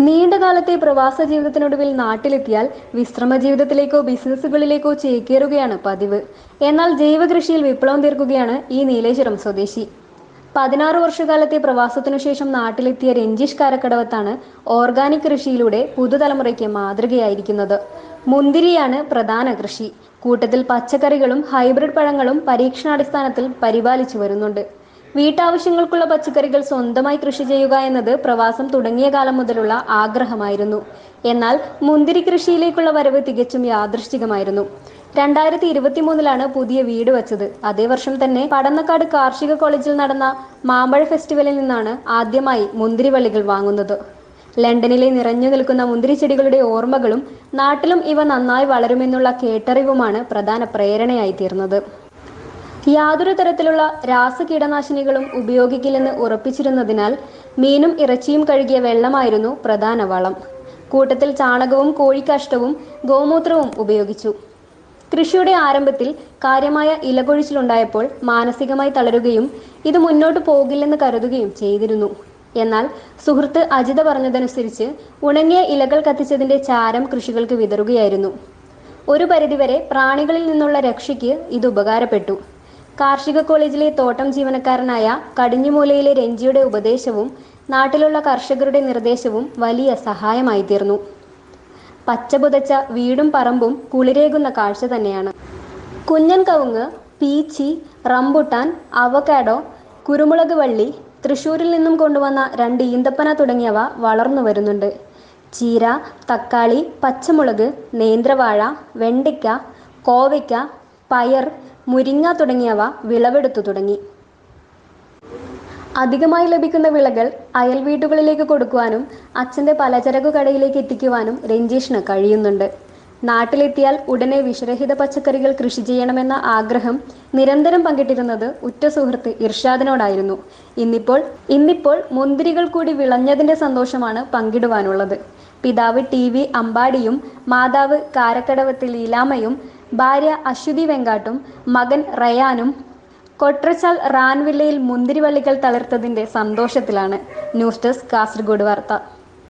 നീണ്ടകാലത്തെ പ്രവാസ ജീവിതത്തിനൊടുവിൽ നാട്ടിലെത്തിയാൽ വിശ്രമ ജീവിതത്തിലേക്കോ ബിസിനസ്സുകളിലേക്കോ ചേക്കേറുകയാണ് പതിവ്. എന്നാൽ ജൈവകൃഷിയിൽ വിപ്ലവം തീർക്കുകയാണ് ഈ നീലേശ്വരം സ്വദേശി. പതിനാറ് വർഷകാലത്തെ പ്രവാസത്തിനു ശേഷം നാട്ടിലെത്തിയ രഞ്ജിഷ് കാരക്കടവത്താണ് ഓർഗാനിക് കൃഷിയിലൂടെ പുതുതലമുറയ്ക്ക് മാതൃകയായിരിക്കുന്നത്. മുന്തിരിയാണ് പ്രധാന കൃഷി. കൂട്ടത്തിൽ പച്ചക്കറികളും ഹൈബ്രിഡ് പഴങ്ങളും പരീക്ഷണാടിസ്ഥാനത്തിൽ പരിപാലിച്ചു വരുന്നുണ്ട്. വീട്ടാവശ്യങ്ങൾക്കുള്ള പച്ചക്കറികൾ സ്വന്തമായി കൃഷി ചെയ്യുക എന്നത് പ്രവാസം തുടങ്ങിയ കാലം മുതലുള്ള ആഗ്രഹമായിരുന്നു. എന്നാൽ മുന്തിരി കൃഷിയിലേക്കുള്ള വരവ് തികച്ചും യാദൃശ്ചികമായിരുന്നു. രണ്ടായിരത്തി ഇരുപത്തി മൂന്നിലാണ് പുതിയ വീട് വച്ചത്. അതേ വർഷം തന്നെ പടന്നക്കാട് കാർഷിക കോളേജിൽ നടന്ന മാമ്പഴ ഫെസ്റ്റിവലിൽ നിന്നാണ് ആദ്യമായി മുന്തിരി വള്ളികൾ വാങ്ങുന്നത്. ലണ്ടനിലെ നിറഞ്ഞു നിൽക്കുന്ന മുന്തിരി ചെടികളുടെ ഓർമ്മകളും നാട്ടിലും ഇവ നന്നായി വളരുമെന്നുള്ള കേട്ടറിവുമാണ് പ്രധാന പ്രേരണയായി തീർന്നത്. യാതൊരു തരത്തിലുള്ള രാസ രാസകീടനാശിനികളും ഉപയോഗിക്കില്ലെന്ന് ഉറപ്പിച്ചിരുന്നതിനാൽ മീനും ഇറച്ചിയും കഴുകിയ വെള്ളമായിരുന്നു പ്രധാന വളം. കൂട്ടത്തിൽ ചാണകവും കോഴിക്കാഷ്ടവും ഗോമൂത്രവും ഉപയോഗിച്ചു. കൃഷിയുടെ ആരംഭത്തിൽ കാര്യമായ ഇലകൊഴിച്ചിലുണ്ടായപ്പോൾ മാനസികമായി തളരുകയും ഇത് മുന്നോട്ട് പോകില്ലെന്ന് കരുതുകയും ചെയ്തിരുന്നു. എന്നാൽ സുഹൃത്ത് അജിത പറഞ്ഞതനുസരിച്ച് ഉണങ്ങിയ ഇലകൾ കത്തിച്ചതിന്റെ ചാരം കൃഷികൾക്ക് വിതറുകയായിരുന്നു. ഒരു പരിധിവരെ പ്രാണികളിൽ നിന്നുള്ള രക്ഷയ്ക്ക് ഇത് ഉപകാരപ്പെട്ടു. കാർഷിക കോളേജിലെ തോട്ടം ജീവനക്കാരനായ കടിഞ്ഞുമൂലയിലെ രഞ്ജിയുടെ ഉപദേശവും നാട്ടിലുള്ള കർഷകരുടെ നിർദ്ദേശവും വലിയ സഹായമായി തീർന്നു പച്ചപുതച്ച വീടും പറമ്പും കുളിരേകുന്ന കാഴ്ച തന്നെയാണ്. കുഞ്ഞൻ കവുങ്ങ് പീച്ചി റംബുട്ടാൻ അവക്കാഡോ കുരുമുളക് വള്ളി തൃശ്ശൂരിൽ നിന്നും കൊണ്ടുവന്ന രണ്ട് ഈന്തപ്പന തുടങ്ങിയവ വളർന്നു വരുന്നുണ്ട്. ചീര തക്കാളി പച്ചമുളക് നേന്ത്രവാഴ വെണ്ടിക്ക കോവയ്ക്ക പയർ മുരിങ്ങ തുടങ്ങിയവ വിളവെടുത്തു തുടങ്ങി. അധികമായി ലഭിക്കുന്ന വിളകൾ അയൽ വീടുകളിലേക്ക് കൊടുക്കുവാനും അച്ഛന്റെ പലചരക്ക് കടയിലേക്ക് എത്തിക്കുവാനും രഞ്ജീഷിന് കഴിയുന്നുണ്ട്. നാട്ടിലെത്തിയാൽ ഉടനെ വിഷരഹിത പച്ചക്കറികൾ കൃഷി ചെയ്യണമെന്ന ആഗ്രഹം നിരന്തരം പങ്കിട്ടിരുന്നത് ഉറ്റ സുഹൃത്ത് ഇർഷാദിനോടായിരുന്നു. ഇന്നിപ്പോൾ ഇന്നിപ്പോൾ മുന്തിരികൾ കൂടി വിളഞ്ഞതിന്റെ സന്തോഷമാണ് പങ്കിടുവാനുള്ളത്. പിതാവ് ടി വി അമ്പാടിയും മാതാവ് കാരക്കടവത്ത് ലീലാമയും ഭാര്യ അശ്വതി വെങ്കാട്ടും മകൻ റയാനും കൊട്രച്ചാൽ റാൻവില്ലയിൽ മുന്തിരിവള്ളികൾ തളിർത്തതിന്റെ സന്തോഷത്തിലാണ്. ന്യൂസ് ഡെസ്ക് കാസർഗോഡ് വാർത്ത.